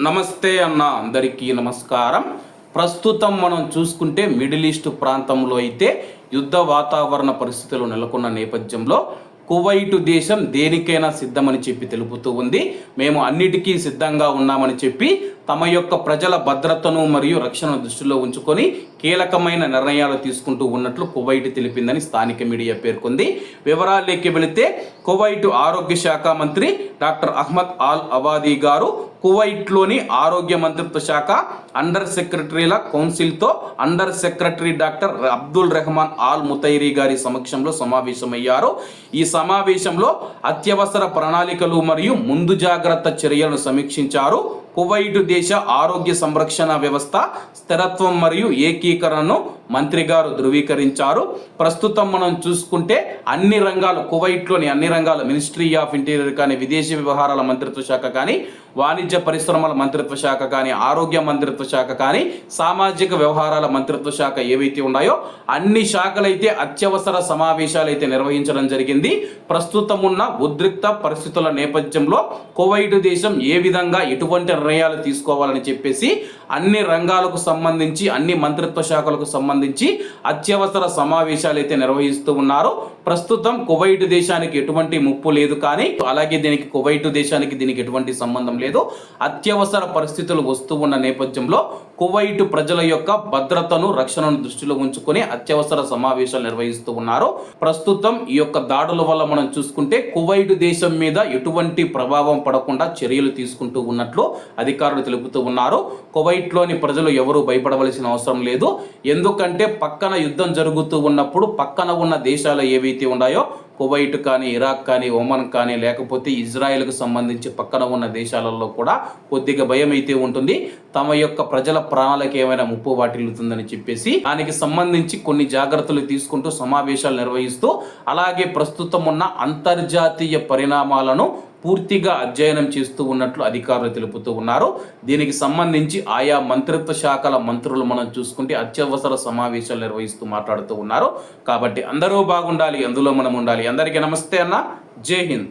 నమస్తే అన్న అందరికీ నమస్కారం. ప్రస్తుతం మనం చూసుకుంటే మిడిల్ ఈస్ట్ ప్రాంతంలో అయితే యుద్ధ వాతావరణ పరిస్థితులు నెలకొన్న నేపథ్యంలో కువైటు దేశం దేనికైనా సిద్ధమని చెప్పి తెలుపుతూ ఉంది. మేము అన్నిటికీ సిద్ధంగా ఉన్నామని చెప్పి తమ యొక్క ప్రజల భద్రతను మరియు రక్షణను దృష్టిలో ఉంచుకొని కీలకమైన నిర్ణయాలు తీసుకుంటూ ఉన్నట్లు కువైట్ తెలిపిందని స్థానిక మీడియా పేర్కొంది. వివరాల్లోకి వెళితే కువైట్ ఆరోగ్య శాఖ మంత్రి డాక్టర్ అహ్మద్ ఆల్ అవాదీ గారు కువైట్లోని ఆరోగ్య మంత్రిత్వ శాఖ అండర్ సెక్రటరీల కౌన్సిల్తో under secretary doctor Abdul Rahman Al Mutairi గారి సమక్షంలో సమావేశమయ్యారు. ఈ సమావేశంలో అత్యవసర ప్రణాళికలు మరియు ముందు జాగ్రత్త చర్యలను సమీక్షించారు. కువైట్ దేశ ఆరోగ్య సంరక్షణ వ్యవస్థ స్థిరత్వం మరియు ఏకీకరణను మంత్రి గారు ధృవీకరించారు. ప్రస్తుతం మనం చూసుకుంటే అన్ని రంగాలు కువైట్లోని అన్ని రంగాలు మినిస్ట్రీ ఆఫ్ ఇంటీరియర్ కానీ విదేశీ వ్యవహారాల మంత్రిత్వ శాఖ కానీ వాణిజ్య పరిశ్రమల మంత్రిత్వ శాఖ కానీ ఆరోగ్య మంత్రిత్వ శాఖ కానీ సామాజిక వ్యవహారాల మంత్రిత్వ శాఖ ఏవైతే ఉన్నాయో అన్ని శాఖలైతే అత్యవసర సమావేశాలు అయితే నిర్వహించడం జరిగింది. ప్రస్తుతం ఉన్న ఉద్రిక్త పరిస్థితుల నేపథ్యంలో కువైట్ దేశం ఏ విధంగా ఎటువంటి నిర్ణయాలు తీసుకోవాలని చెప్పేసి అన్ని రంగాలకు సంబంధించి అన్ని మంత్రిత్వ శాఖలకు సంబంధించి అత్యవసర సమావేశాలు అయితే నిర్వహిస్తూ ఉన్నారు. ప్రస్తుతం కువైట్ దేశానికి ఎటువంటి ముప్పు లేదు కానీ అలాగే దీనికి కువైట్ దేశానికి దీనికి ఎటువంటి సంబంధం లేదు. అత్యవసర పరిస్థితులు వస్తూ ఉన్న నేపథ్యంలో కువైట్ ప్రజల యొక్క భద్రతను రక్షణను దృష్టిలో ఉంచుకొని అత్యవసర సమావేశాలు నిర్వహిస్తూ ఉన్నారు. ప్రస్తుతం ఈ యొక్క దాడుల వల్ల మనం చూసుకుంటే కువైట్ దేశం మీద ఎటువంటి ప్రభావం పడకుండా చర్యలు తీసుకుంటూ ఉన్నట్లు అధికారులు తెలుపుతూ ఉన్నారు. కువైట్లోని ప్రజలు ఎవరూ భయపడవలసిన అవసరం లేదు. ఎందుకంటే పక్కన యుద్ధం జరుగుతూ ఉన్నప్పుడు పక్కన ఉన్న దేశాలు ఏవైతే ఉన్నాయో కువైట్ కానీ ఇరాక్ కానీ ఒమన్ కానీ లేకపోతే ఇజ్రాయెల్కు సంబంధించి పక్కన ఉన్న దేశాలలో కూడా కొద్దిగా భయం అయితే ఉంటుంది. తమ యొక్క ప్రజల ప్రాణాలకు ఏమైనా ముప్పు వాటిల్లుతుందని చెప్పేసి దానికి సంబంధించి కొన్ని జాగ్రత్తలు తీసుకుంటూ సమావేశాలు నిర్వహిస్తూ అలాగే ప్రస్తుతం ఉన్న అంతర్జాతీయ పరిణామాలను పూర్తిగా అధ్యయనం చేస్తూ ఉన్నట్లు అధికారులు తెలుపుతూ ఉన్నారు. దీనికి సంబంధించి ఆయా మంత్రిత్వ శాఖల మంత్రులు మనం చూసుకుంటే అత్యవసర సమావేశాలు నిర్వహిస్తూ మాట్లాడుతూ ఉన్నారు. కాబట్టి అందరూ బాగుండాలి అందులో మనం ఉండాలి. అందరికీ నమస్తే అన్న. జై హింద్.